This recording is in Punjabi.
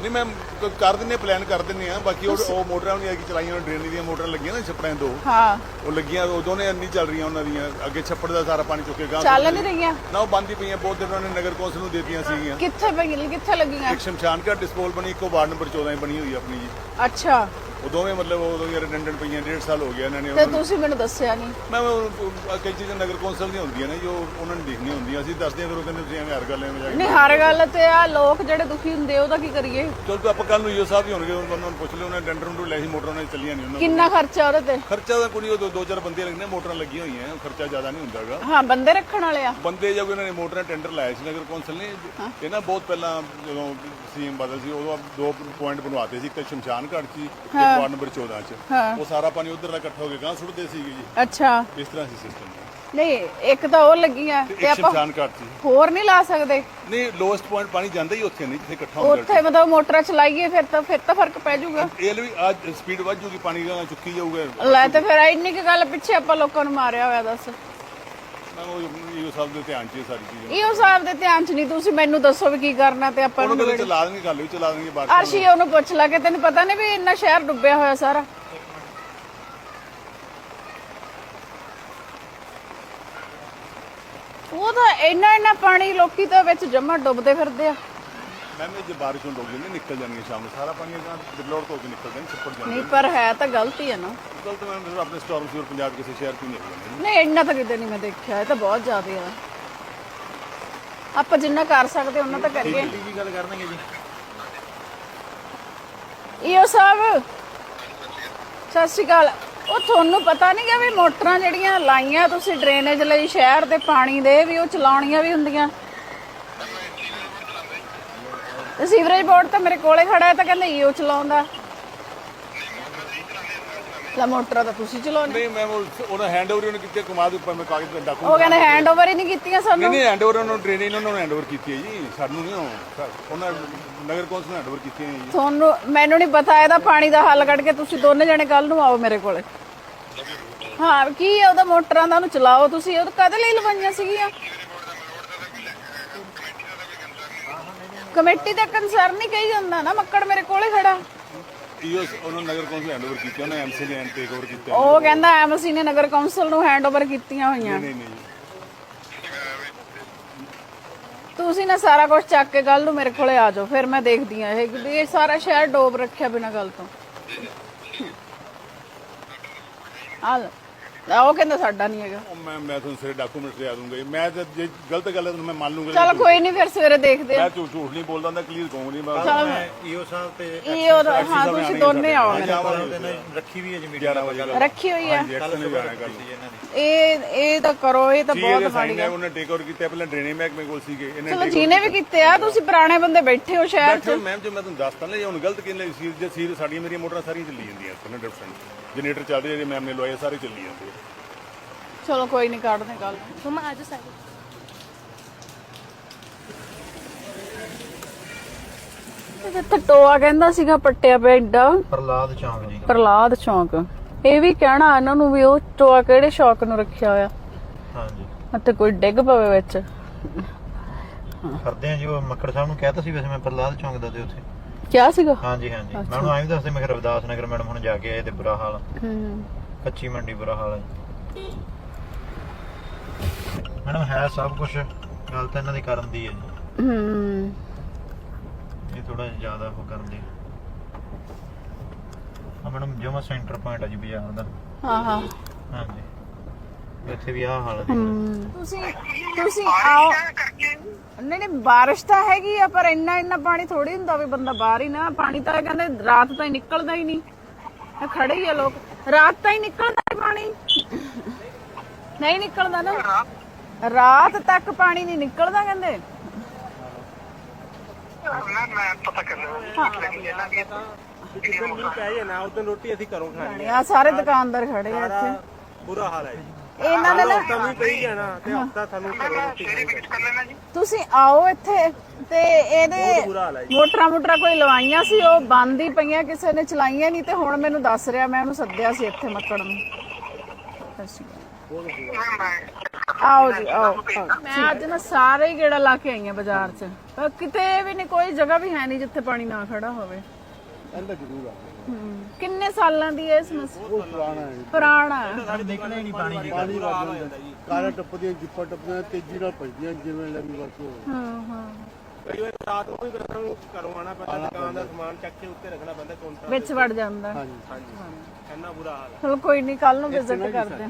ਨਹੀਂ ਮੈਂ ਕਰ ਦਿੰਨੇ ਪਲਾਨ ਕਰ ਦਿੰਨੇ ਆ ਬਾਕੀ ਉਹ ਉਹ ਮੋਟਰਾਂ ਨਹੀਂ ਆ ਕਿ ਚਲਾਈਆਂ ਡਰੇਨ ਦੀਆਂ ਮੋਟਰਾਂ ਲੱਗੀਆਂ ਨਾ ਛੱਪੜਾਂ ਦੋ। ਹਾਂ। ਉਹ ਲੱਗੀਆਂ ਉਹ ਦੋਨੇ ਨਹੀਂ ਚੱਲ ਰਹੀਆਂ ਉਹਨਾਂ ਦੀਆਂ। ਅੱਗੇ ਛੱਪੜ ਦਾ ਸਾਰਾ ਪਾਣੀ ਚੁੱਕੇ ਗਾਂ ਚੱਲ ਨਹੀਂ ਰਹੀਆਂ। ਨਾ ਉਹ ਬੰਦ ਹੀ ਪਈਆਂ ਬਹੁਤ ਦਿਨ ਉਹਨਾਂ ਨੇ ਨਗਰ ਕੌਂਸਲ ਨੂੰ ਦੇਤੀਆਂ ਸੀਗੀਆਂ। ਕਿੱਥੇ ਪਈਆਂ ਕਿੱਥੇ ਲੱਗੀਆਂ? ਇੱਕ ਸ਼ਮਸ਼ਾਨ ਘਾਟ ਡਿਸਪੋਲ ਬਣੀ ਇੱਕੋ ਵਾਰਡ ਨੰਬਰ 14 ਬਣੀ ਹੋਈ ਆਪਣੀ ਜੀ। ਅੱਛਾ। ਉਹ ਦੋਵੇਂ ਮਤਲਬ ਉਹ ਦੋਵੇਂ ਰਿਡੰਡੈਂਟ ਪਈਆਂ ਡੇਢ ਸਾਲ ਹੋ ਗਿਆ ਇਹਨਾਂ ਨੇ ਤੇ ਉਹਨਾਂ ਨੂੰ- ਤੁਸੀਂ ਮੈਨੂੰ ਦੱਸਿਆ ਨਹੀਂ। ਮੈਂ ਉਹ- ਉਹ ਕਈ ਚੀਜ਼ਾਂ ਨਗਰ ਕੌਂਸਲ ਦੀਆਂ ਹੁੰਦੀਆਂ ਨੇ ਜੋ ਉਹਨਾਂ ਨੂੰ ਦੇਖਣੀਆਂ ਹੁੰਦੀਆਂ। ਅਸੀਂ ਦੱਸਦੇ ਹਾਂ ਫਿਰ ਉਹ ਕਹਿੰਦੇ ਤੁਸੀਂ ਐਵੇਂ ਹਰ ਗੱਲ ਐਵੇਂ ਜਾ ਕੇ ਨਹੀਂ ਹਰ ਗੱਲ ਤੇ ਆ ਲੋਕ ਜਿਹੜੇ ਦੁਖੀ ਹੁੰਦੇ ਉਹਦਾ ਕੀ ਕਰੀਏ? ਚਲ ਤਾਂ ਆਪਾਂ ਕੱਲ ਨੂੰ ਇਹੋ ਸਾਹਿਬ ਹੀ ਹੋਣਗੇ ਉਹਨਾਂ ਨੂੰ ਪੁੱਛ ਲਿਓ ਉਹਨਾਂ ਨੇ ਨੂੰ ਲੈ ਸੀ ਮੋਟਰਾਂ ਨੇ ਚੱਲੀਆਂ ਨਹੀਂ ਉਹਨਾਂ। ਕਿੰਨਾ ਖਰਚਾ ਉਹਦੇ ਤੇ? ਖਰਚਾ ਤਾਂ ਕੋਈ ਉਹ ਦੋ- ਦੋ ਚਾਰ ਬੰਦੇ ਲੱਗਣੇ ਮੋਟਰਾਂ ਲੱਗੀਆਂ ਹੋਈਆਂ ਖਰਚਾ ਜ਼ਿਆਦਾ ਨਹੀਂ ਹੁੰਦਾਗਾ। ਹਾਂ ਬੰਦੇ ਰੱਖਣ ਵਾਲੇ ਆ। ਬੰਦੇ ਜਦ ਉਹਨਾਂ ਨੇ ਮੋਟਰਾਂ ਟੈਂਡਰ ਲਾਇਆ ਸੀ ਨਗਰ ਕੌਂਸਲ ਨੇ ਇਹ ਨਾ ਬਹੁਤ ਪਹਿਲਾਂ ਜਦੋਂ ਸੀਐਮ ਬਦਲ ਸੀ ਉਦੋਂ ਦੋ ਪੁਆਇੰਟ ਬਣਵਾਤੇ ਸੀ ਇੱਕ ਸ਼ਮਸ਼ਾਨ ਘਾਟ ਇੱਕ ਵਾਰਡ ਨੰਬਰ 14 'ਚ। ਹਾਂ। ਉਹ ਸਾਰਾ ਪਾਣੀ ਉਧਰ ਦਾ ਇਕੱਠਾ ਹੋ ਕੇ ਗਾਂ ਸੁੱਟਦੇ ਸੀਗੇ ਜੀ। ਅੱਛਾ। ਇਸ ਤਰ੍ਹਾਂ ਸੀ ਸਿਸਟਮ ਨਹੀਂ ਇੱਕ ਤਾਂ ਉਹ ਲੱਗੀਆਂ ਤੇ ਇੱਕ ਆਪਾਂ ਸ਼ਮਸ਼ਾਨ ਘਾਟ ਹੋਰ ਨਹੀਂ ਲਾ ਸਕਦੇ। ਨਹੀਂ ਲੋਐਸਟ ਪੁਆਇੰਟ ਪਾਣੀ ਜਾਂਦਾ ਹੀ ਉੱਥੇ ਨਹੀਂ ਜਿੱਥੇ ਇਕੱਠਾ ਹੁੰਦਾ ਉੱਥੇ ਮਤਲਬ ਮੋਟਰਾਂ ਚਲਾਈਏ ਫਿਰ ਤਾਂ ਫਿਰ ਤਾਂ ਫ਼ਰਕ ਪੈ ਜਾਊਗਾ। ਇਹ ਵੀ ਅੱਜ ਸਪੀਡ ਵੱਧ ਜੂਗੀ ਪਾਣੀ ਦਾ ਚੁੱਕੀ ਜਾਊਗਾ। ਲੈ ਤੇ ਫਿਰ ਇੰਨੀ ਕੀ ਗੱਲ ਪਿੱਛੇ ਆਪਾਂ ਲੋਕਾਂ ਨੂੰ ਮਾਰਿਆ ਹੋਇਆ ਦੱਸ। ਮੈਂ ਉਹ ਇਹ ਸਭ ਦੇ ਧਿਆਨ 'ਚ ਇਹ ਸਾਰੀ ਚੀਜ਼ਾਂ। ਇਹੋ ਸਾਹਿਬ ਦੇ ਧਿਆਨ ਚ ਨਹੀਂ ਤੁਸੀਂ ਮੈਨੂੰ ਦੱਸੋ ਵੀ ਕੀ ਕਰਨਾ ਤੇ ਆਪਾਂ ਉਹਨਾਂ ਨੂੰ ਕੋਲ ਚਲਾ ਦੇਣਗੇ ਗੱਲ ਵੀ ਚਲਾ ਦੇਣਗੇ ਬਾਕੀ ਅਰਸ਼ੀ ਉਹਨੂੰ ਪੁੱਛ ਲਾ ਕਿ ਤੈਨੂੰ ਪਤਾ ਨਹੀਂ ਵੀ ਇੰਨਾ ਸ਼ਹਿਰ ਡੁੱਬਿਆ ਹੋਇਆ ਸਾਰਾ। ਉਹ ਤਾਂ ਇੰਨਾ ਇੰਨਾ ਪਾਣੀ ਲੋਕੀ ਤਾਂ ਵਿੱਚ ਜਮਾ ਡੁੱਬਦੇ ਫਿਰਦੇ ਆ। ਮੈਂ ਵੀ ਜੇ ਬਾਰਿਸ਼ ਹੋਣ ਲੱਗ ਜਾਂਦੀ ਨਿਕਲ ਜਾਣਗੇ ਸ਼ਾਮ ਨੂੰ। ਸਾਰਾ ਪਾਣੀ ਅਗਾਂ ਡਿਬਲੋਰ ਤੋਂ ਹੋ ਕੇ ਨਿਕਲਦਾ ਨਹੀਂ ਛੱਪੜ ਜਾਂਦਾ ਨਹੀਂ ਪਰ ਹੈ ਤਾਂ ਗਲਤੀ ਹੈ ਨਾ। ਗਲਤ ਮੈਂ ਮਤਲਬ ਆਪਣੇ ਸਟਾਰਮ ਸਿਵਰ ਪੰਜਾਬ ਕਿਸੇ ਸ਼ਹਿਰ ਤੋਂ ਹੀ ਨਿਕਲਦਾ ਨਹੀਂ ਇੰਨਾ ਤਾਂ ਕਿਤੇ ਨਹੀਂ ਮੈਂ ਦੇਖਿਆ ਇਹ ਤਾਂ ਬਹੁਤ ਜ਼ਿਆਦਾ ਆ। ਆਪਾਂ ਜਿੰਨਾ ਕਰ ਸਕਦੇ ਉਹਨਾਂ ਤਾਂ ਕਰੀਏ। ਕੀ ਗੱਲ ਕਰਨਗੇ ਜੀ। ਈਓ ਸਾਹਿਬ ਸਤਿ ਸ਼੍ਰੀ ਅਕਾਲ। ਉਹ ਤੁਹਾਨੂੰ ਪਤਾ ਨਹੀਂ ਕਿ ਵੀ ਮੋਟਰਾਂ ਜਿਹੜੀਆਂ ਲਾਈਆਂ ਤੁਸੀਂ ਡਰੇਨੇਜ ਲਈ ਸ਼ਹਿਰ ਦੇ ਪਾਣੀ ਦੇ ਵੀ ਉਹ ਚਲਾਉਣੀਆਂ ਵੀ ਹੁੰਦੀਆਂ। ਤੇ ਸੀਵਰੇਜ ਬੋਰਡ ਤਾਂ ਮੇਰੇ ਕੋਲੇ ਖੜਾ ਹੈ ਤਾਂ ਕਹਿੰਦੇ ਈਓ ਚਲਾਉਂਦਾ। ਲਾ ਮੋਟਰਾਂ ਤਾਂ ਤੁਸੀਂ ਚਲਾਉਣੀ ਨਹੀਂ ਮੈਂ ਉਹ- ਉਹਨਾਂ ਹੈਂਡਓਵਰ ਉਹਨੇ ਕੀਤੇ ਕਮਾ ਦੇ ਉੱਪਰ ਮੈਂ ਕਾਗਜ਼ ਤੇ ਡਾਕੂ ਉਹ ਕਹਿੰਦੇ ਹੈਂਡਓਵਰ ਹੀ ਨਹੀਂ ਕੀਤੀਆਂ ਨਹੀਂ ਸਾਨੂੰ। ਨਹੀਂ ਹੈਂਡਓਵਰ ਉਹਨਾਂ ਨੂੰ ਟ੍ਰੇਨਿੰਗ ਉਹਨਾਂ ਨੂੰ ਹੈਂਡਓਵਰ ਕੀਤੀ ਹੈ ਜੀ ਸਾਨੂੰ ਨਹੀਂ ਉਹਨਾਂ ਨਗਰ ਕੌਂਸਲ ਨੇ ਹੈਂਡਓਵਰ ਕੀਤੀ ਹੈ ਜੀ। ਤੁਹਾਨੂੰ ਮੈਨੂੰ ਨਹੀਂ ਪਤਾ ਇਹਦਾ ਪਾਣੀ ਦਾ ਹੱਲ ਕੱਢ ਕੇ ਤੁਸੀਂ ਦੋਨੇ ਜਣੇ ਕੱਲ ਨੂੰ ਆਓ ਮੇਰੇ ਕੋਲੇ। ਹਾਂ ਕੀ ਹੈ ਉਹਦਾ ਮੋਟਰਾਂ ਦਾ ਉਹਨੂੰ ਚਲਾਓ ਤੁਸੀਂ ਉਹ ਕਦੇ ਲਈ ਲਵਾਈਆਂ ਸੀਗੀਆਂ? ਕਮੇਟੀ ਦਾ ਕੰਸਰਨ ਨਹੀਂ ਕਹੀ ਜਾਂਦਾ ਨਾ ਮੱਕੜ ਮੇਰੇ ਕੋਲੇ ਖੜਾ। ਈਓ ਉਹਨਾਂ ਨੂੰ ਨਗਰ ਕੌਂਸਲ ਹੈਂਡਓਵਰ ਕੀਤੀ ਉਹਨਾਂ ਐਮਸੀ ਨੇ ਟੇਕ ਓਵਰ ਕੀਤਾ। ਉਹ ਕਹਿੰਦਾ ਐਮਸੀ ਨੇ ਨਗਰ ਕੌਂਸਲ ਨੂੰ ਹੈਂਡਓਵਰ ਕੀਤੀਆਂ ਹੋਈਆਂ। ਨਹੀਂ ਨਹੀਂ ਤੁਸੀਂ ਨਾ ਸਾਰਾ ਕੁਝ ਚੱਕ ਕੇ ਕੱਲ ਨੂੰ ਮੇਰੇ ਕੋਲੇ ਆ ਜਾਓ ਫਿਰ ਮੈਂ ਦੇਖਦੀ ਆ ਇਹ ਵੀ ਇਹ ਸਾਰਾ ਸ਼ਹਿਰ ਡੋਬ ਰੱਖਿਆ ਬਿਨਾਂ ਗੱਲ ਤੋਂ। ਆ। ਲੈ, ਉਹ ਕਹਿੰਦਾ ਸਾਡਾ ਨਹੀਂ ਹੈਗਾ। ਉਹ ਮੈਂ ਮੈਂ ਤੁਹਾਨੂੰ ਸਾਰੇ ਡਾਕੂਮੈਂਟ ਲਿਆ ਦੂੰਗਾ ਜੀ। ਮੈਂ ਤਾਂ ਜੇ ਗਲਤ ਗੱਲ ਹੈ ਤਾਂ ਮੈਂ ਮੰਨ ਲੂੰਗਾ ਚਲ ਕੋਈ ਨਹੀਂ ਫਿਰ ਸਵੇਰੇ ਦੇਖਦੇ ਆ ਮੈਂ ਝੂਠ ਝੂਠ ਨਹੀਂ ਬੋਲਦਾ ਹੁੰਦਾ ਕਲੀਅਰ ਕਹੂੰਗਾ ਨਹੀਂ ਮੈਂ ਚਲ ਈਓ ਸਾਹਿਬ ਤੇ ਇਹ ਉਹਦਾ ਹਾਂ ਤੁਸੀਂ ਦੋਨੇ ਆਓ ਮੇਰੇ ਤੇ ਰੱਖੀ ਵੀ ਹੈ ਜੀ ਮੀਟਿੰਗ 11 ਵਜੇ ਰੱਖੀ ਹੋਈ ਆ ਜੈਕਸਨ ਨੇ ਜਾਣਾ ਕੱਲ ਇਹਨਾਂ ਨੇ। ਇਹ ਇਹ ਤਾਂ ਕਰੋ ਇਹ ਤਾਂ ਬਹੁਤ ਬਹੁਤ ਮਾੜੀ ਹੈ ਉਹਨੇ ਟੇਕ ਓਵਰ ਕੀਤਾ ਪਹਿਲਾਂ ਡਰੇਨਿੰਗ ਮਹਿਕਮੇ ਕੋਲ ਸੀਗੇ ਇਹਨੇ ਚਲੋ ਜਿਹਨੇ ਵੀ ਕੀਤੇ। ਆ ਤੁਸੀਂ ਪੁਰਾਣੇ ਬੰਦੇ ਬੈਠੇ ਹੋ ਸ਼ਹਿਰ 'ਚ। ਬੈਠੇ ਮੈਮ ਜੇ ਮੈਂ ਤੁਹਾਨੂੰ ਦੱਸਤਾ ਨਾ ਜੇ ਹੁਣ ਗਲਤ ਕਿੰਨੇ ਸੀਰ ਜੇ ਸੀਰ ਸਾਡੀਆਂ ਮੇਰੀਆਂ ਮੋਟਰਾਂ ਸਾਰੀਆਂ ਚੱਲੀ ਜਾਂਦੀਆਂ ਇਸ 100% ਜਨਰੇਟਰ ਚੱਲ ਰਿਹਾ ਜੇ ਮੈਮ ਨੇ ਲਵਾਏ ਸਾਰੇ ਚੱਲੀ ਜਾਂਦੇ ਆ। ਚਲੋ ਕੋਈ ਨਹੀਂ ਕੱਢਦੇ ਕੱਲ ਮਮਾ ਆਜੋ ਸਾਰੇ। ਇੱਥੇ ਟੋਆ ਕਹਿੰਦਾ ਸੀਗਾ ਪੱਟਿਆ ਪਿਆ ਏਡਾ। ਪ੍ਰਲਾਦ ਚੌਂਕ ਜੀ। ਪ੍ਰਲਾਦ ਚੌਂਕ। ਇਹ ਵੀ ਕਹਿਣਾ ਇਹਨਾਂ ਨੂੰ ਵੀ ਉਹ ਟੋਆ ਕਿਹੜੇ ਸ਼ੌਕ ਨੂੰ ਰੱਖਿਆ ਹੋਇਆ? ਹਾਂਜੀ। ਅਤੇ ਕੋਈ ਡਿੱਗ ਪਵੇ ਵਿੱਚ। ਕਰਦੇ ਆ ਜੀ ਉਹ ਮੱਕੜ ਸਾਹਿਬ ਨੂੰ ਕਹਿਤਾ ਸੀ ਵੈਸੇ ਮੈਂ ਪ੍ਰਲਾਦ ਚੌਂਕ ਦਾ ਤੇ ਉੱਥੇ। ਕਿਆ ਸੀਗਾ? ਹਾਂਜੀ ਹਾਂਜੀ। ਮੈਂ ਉਹਨੂੰ ਐਂ ਵੀ ਦੱਸਦੇ ਮੈਂ ਰਵਿਦਾਸ ਨਗਰ ਮੈਡਮ ਹੁਣ ਜਾ ਕੇ ਆਏ ਤੇ ਬੁਰਾ ਹਾਲ ਆ। ਹੂੰ ਕੱਚੀ ਮੰਡੀ ਬੁਰਾ ਹਾਲ ਹੈ ਮੈਡਮ ਹੈ ਸਭ ਕੁਝ ਗੱਲ ਤਾਂ ਇਹਨਾਂ ਦੀ ਕਰਨ ਦੀ ਹੈ ਜੀ। ਹੂੰ। ਇਹ ਥੋੜਾ ਜ਼ਿਆਦਾ ਉਹ ਕਰਦੇ ਆ ਮੈਡਮ ਜਮਾ ਸੈਂਟਰ ਪੁਆਇੰਟ ਆ ਜੀ ਬਾਜ਼ਾਰ ਦਾ। ਹਾਂ ਹਾਂ। ਹਾਂਜੀ। ਇੱਥੇ ਵੀ ਆਹ ਹਾਲ ਹੈ। ਤੁਸੀਂ ਤੁਸੀਂ ਆਓ। ਨਹੀਂ ਨਹੀਂ ਬਾਰਿਸ਼ ਤਾਂ ਹੈਗੀ ਆ ਪਰ ਇੰਨਾ ਇੰਨਾ ਪਾਣੀ ਥੋੜੀ ਹੁੰਦਾ ਵੀ ਬੰਦਾ ਬਾਹਰ ਹੀ ਨਾ। ਪਾਣੀ ਤਾਂ ਇਹ ਕਹਿੰਦੇ ਰਾਤ ਤਾਂ ਹੀ ਨਿਕਲਦਾ ਹੀ ਨਹੀਂ। ਇਹ ਖੜੇ ਹੀ ਆ ਲੋਕ। ਰਾਤ ਤਾਂ ਹੀ ਨਿਕਲਦਾ ਹੈ ਪਾਣੀ। ਨਹੀਂ ਨਿਕਲਦਾ ਨਾ। ਰਾਤ ਤੱਕ ਪਾਣੀ ਨਹੀਂ ਨਿਕਲਦਾ ਕਹਿੰਦੇ। ਮੈਂ ਮੈਂ ਪਤਾ ਕਰ ਲਿਆ ਲੇਕਿਨ ਇਹਨਾਂ ਦੀ ਜਿੱਦਣ ਮੀਂਹ ਪੈ ਜਾਣਾ ਉਦੋਂ ਰੋਟੀ ਅਸੀਂ ਘਰੋਂ ਖਾਣੀ ਆ। ਸਾਰੇ ਦੁਕਾਨਦਾਰ ਖੜੇ ਆ ਇੱਥੇ। ਬੁਰਾ ਹਾਲ ਹੈ ਜੀ। ਇਹਨਾਂ ਦੇ ਨਾ ਹਫਤਾ ਮੀਂਹ ਪਈ ਜਾਣਾ ਤੇ ਹਫਤਾ ਸਾਨੂੰ ਘਰੋਂ ਰੋਟੀ ਸ਼ੇਰੀ ਵਿੱਚ ਕਰ ਲੈਣਾ ਜੀ? ਤੁਸੀਂ ਆਓ ਇੱਥੇ ਤੇ ਇਹਦੇ ਬੁਰਾ ਹਾਲ ਹੈ ਮੋਟਰਾਂ ਮੋਟਰਾਂ ਕੋਈ ਲਵਾਈਆਂ ਸੀ ਉਹ ਬੰਦ ਹੀ ਪਈਆਂ ਕਿਸੇ ਨੇ ਚਲਾਈਆਂ ਨਹੀਂ ਤੇ ਹੁਣ ਮੈਨੂੰ ਦੱਸ ਰਿਹਾ ਮੈਂ ਉਹਨੂੰ ਸੱਦਿਆ ਸੀ ਇੱਥੇ ਮੱਕੜ ਨੂੰ। ਸਤਿ ਸ਼੍ਰੀ ਅਕਾਲ। ਮੈਂ ਮੈਂ ਆਓ ਜੀ ਆਓ ਆਓ। ਮੈਂ ਅੱਜ ਨਾ ਸਾਰੇ ਹੀ ਗੇੜਾ ਲਾ ਕੇ ਆਈ ਆ ਬਾਜ਼ਾਰ 'ਚ। ਪਰ ਕਿਤੇ ਵੀ ਨਹੀਂ ਕੋਈ ਜਗ੍ਹਾ ਵੀ ਹੈ ਨਹੀਂ ਜਿੱਥੇ ਪਾਣੀ ਨਾ ਖੜਾ ਹੋਵੇ। ਇਹਦਾ ਜ਼ਰੂਰ ਆ। ਕਿੰਨੇ ਸਾਲਾਂ ਦੀ ਹੈ ਇਹ ਸਮੱਸਿਆ ਉਹ ਪੁਰਾਣਾ ਹੈ। ਪੁਰਾਣਾ ਹੈ। ਸਾਡੇ ਦੇਖਣਾ ਹੀ ਨਹੀਂ ਪਾਣੀ ਜੀ ਪਾਣੀ ਵੱਜ ਜਾਂਦਾ ਕਾਰਾਂ ਟੱਪਦੀਆਂ ਜਿੱਪਾਂ ਟੱਪਦੀਆਂ ਤੇਜ਼ੀ ਨਾਲ ਭਜਦੀਆਂ ਜਿਵੇਂ ਲੱਗੀ ਵਰਤੋਂ ਹੋਵੇ। ਹਾਂ ਹਾਂ। ਕਈ ਵਾਰ ਰਾਤ ਨੂੰ ਵੀ ਬੰਦਾ ਨੂੰ ਘਰੋਂ ਆਣਾ ਪੈਂਦਾ ਦੁਕਾਨ ਦਾ ਸਮਾਨ ਚੱਕ ਕੇ ਉੱਤੇ ਰੱਖਣਾ ਪੈਂਦਾ ਕਾਊਂਟਰ ਵਿੱਚ ਵੜ ਜਾਂਦਾ ਹਾਂਜੀ। ਹਾਂਜੀ। ਇੰਨਾ ਬੁਰਾ ਹਾਲ ਹੈ। ਚਲੋ ਕੋਈ ਨਹੀਂ ਕੱਲ ਨੂੰ ਵਿਜ਼ਿਟ ਕਰਦੇ ਹਾਂ।